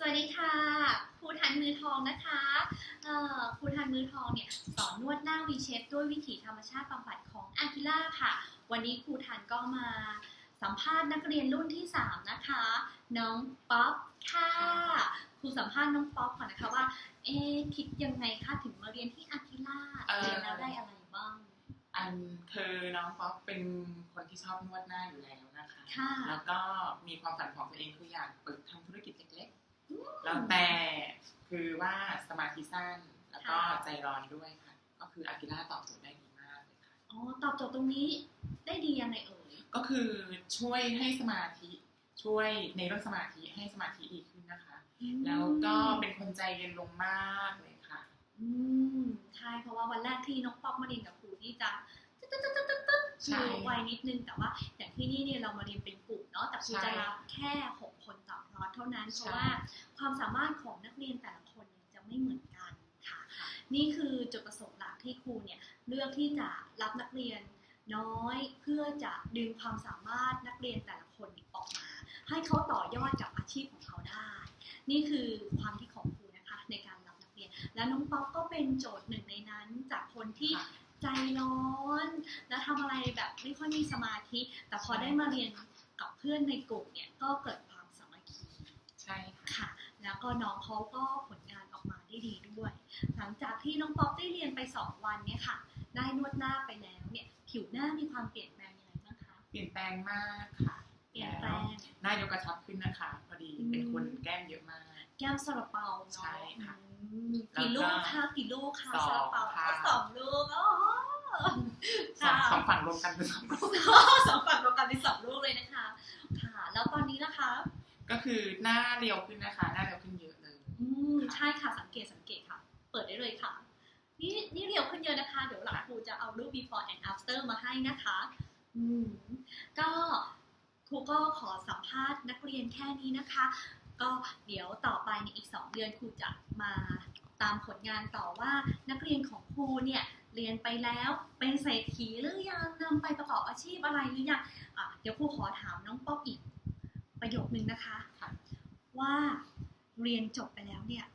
สวัสดีค่ะครูทันมือทองนะคะเอ่อครูทันมือทองเนี่ยสอนนวดหน้าวีเชฟด้วยวิถีธรรมชาติบำบัดของอากิล่าค่ะ วันนี้ครูทันก็มาสัมภาษณ์นักเรียนรุ่นที่ 3 นะคะ น้องป๊อปค่ะครูสัมภาษณ์น้องป๊อปก่อนนะคะว่า เอ๊ะคิดยังไงคะถึงมาเรียนที่อากิล่าเอ่อเรียนแล้วได้อะไรบ้าง อันคือน้องป๊อปเป็นคนที่ชอบนวดหน้าอยู่แล้วนะคะค่ะแล้วก็มีความฝันของตัวเองคืออยากเปิดทำธุรกิจเล็กๆ แล้วแต่คือว่าสมาธิสั้นแล้วก็ค่ะใจร้อนด้วยค่ะ ก็คืออากิล่าตอบโจทย์ได้ดีมากเลยค่ะอ๋อตอบโจทย์ตรงนี้ได้ดียังไงเอ่ยก็คือช่วยให้สมาธิช่วยในเรื่องสมาธิให้สมาธิดีขึ้นนะคะ แล้วก็เป็นคนใจเย็นลงมากเลยค่ะ อืมใช่เพราะว่าวันแรกที่น้องป๊อกมาเรียนกับครูที่จะตึ๊ดตึ๊ดตึ๊ดตึ๊ดตึ๊ดใช่คือไวนิดนึงแต่ว่าอย่างที่นี่เนี่ยเรามาเรียนเป็นกลุ่มเนาะแต่ครูใช่จะรับแค่หก ท่านั้น เพใช่ราะว่าความสามารถของนักเรียนแต่ละคนเนี่ยจะไม่เหมือนกันค่ะ นี่คือจุดประสงค์หลักที่ครูเนี่ยเลือกที่จะรับนักเรียนน้อยเพื่อจะดึงความสามารถนักเรียนแต่ละคนออกมา ให้เขาต่อยอดกับอาชีพของเขาได้ นี่คือความที่ของครูนะคะในการรับนักเรียน และน้องป๊อกก็เป็นโจทย์หนึ่งในนั้นจากคนที่ค่ะใจร้อน และทำอะไรแบบไม่ค่อยมีสมาธิ แต่พอได้มาเรียนกับเพื่อนในกลุ่มเนี่ยก็เกิดความสามัคคี ใช่ค่ะ ค่ะ แล้วก็น้องเขาก็ผลงานออกมาได้ดีด้วย หลังจากที่น้องป๊อกได้เรียนไป 2 วันเนี่ยค่ะ ได้นวดหน้าไปแล้วเนี่ยผิวหน้ามีความเปลี่ยนแปลงยังไงบ้างคะเปลี่ยนแปลงมากค่ะเปลี่ยนแปลงหน้ายกกระชับขึ้นนะคะพอดีอืมเป็นคนแก้มเยอะมาก แก้มซาลาเปาเนาะใช่ค่ะอืมกี่ลูกคะกี่ลูกคะสองซาลาเปาค่ะอ๋อสองลูกอ๋อสองค่ะสองฝั่งรวมกันเป็นสองลูก คือหน้าเรียวขึ้นนะคะ หน้าเรียวขึ้นเยอะเลยอืมใช่ค่ะสังเกตสังเกตค่ะ เปิดได้เลยค่ะ นี่นี่เรียวขึ้นเยอะนะคะ เดี๋ยวหลังครูจะเอารูป before and after มาให้นะคะ อืมก็ครูก็ขอสัมภาษณ์นักเรียนแค่นี้นะคะ ก็เดี๋ยวต่อไปในอีก 2 เดือนครูจะมาตามผลงานต่อว่านักเรียนของครูเนี่ยเรียนไปแล้วเป็นเศรษฐีหรือยังนำไปประกอบอาชีพอะไรหรือยังอะเดี๋ยวครูขอถามน้องป๊อกอีกประโยคนึงนะคะค่ะ ว่าเรียนจบไปแล้วเนี่ย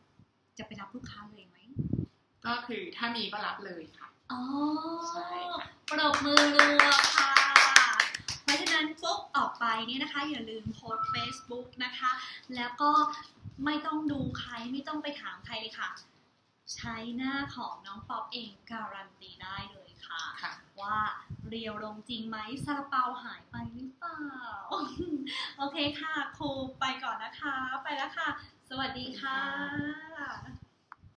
จะไปรับลูกค้าเลยไหม ก็คือถ้ามีก็รับเลยค่ะ อ๋อ ใช่ค่ะปรบมือรัวค่ะ เพราะฉะนั้นปุ๊บออกไปเนี่ยนะคะ อย่าลืมโพสต์ Facebook นะคะ แล้วก็ไม่ต้องดูใครไม่ต้องไปถามใครเลยค่ะ ใช้หน้าของน้องป๊อปเองการันตีได้เลยค่ะ ค่ะว่า เรียวลงจริงไหมซาลาเปาหายไปหรือเปล่า โอเคค่ะครูไปก่อนนะคะ ไปแล้วค่ะ สวัสดีค่ะ